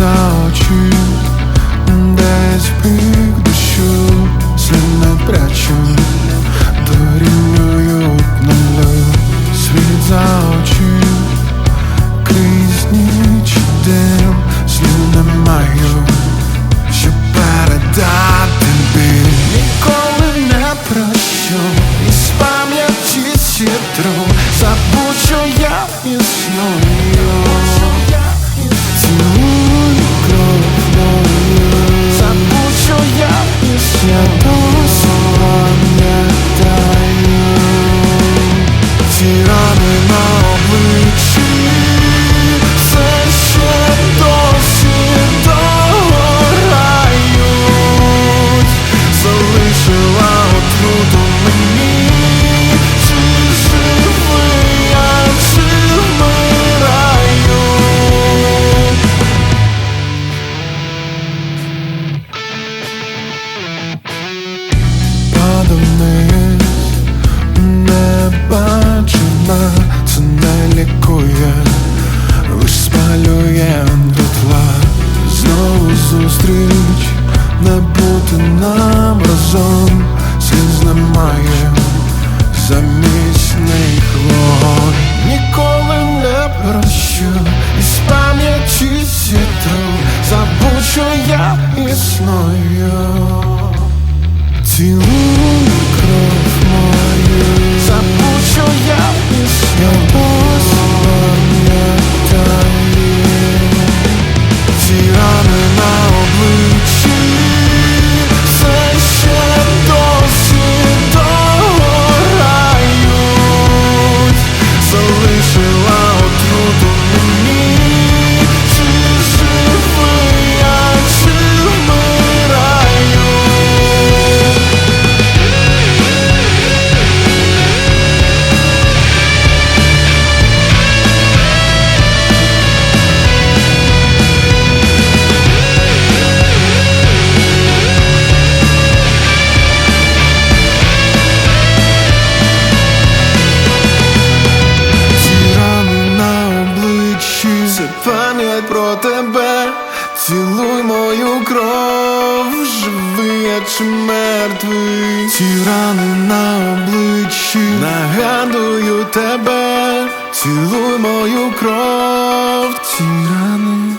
очі, десь пік дощу, слід прячу, дорівнюють нулю, світ за очі, крізь ніч дим, слів не маю, щоб передати біль. Ніколи не прощу, із пам'яті сітру, забудь, що я існую. Цілуй зустріч, не бути нам разом, сліз немає, замісний них Ніколи не прощу, із пам'яті сітру, забудь, що я існую. Тебе, цілуй мою кров, живий я мертвий. Ці рани на обличчі, нагадую тебе, цілуй мою кров, ці рани,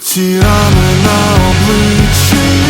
ці рани на обличчі.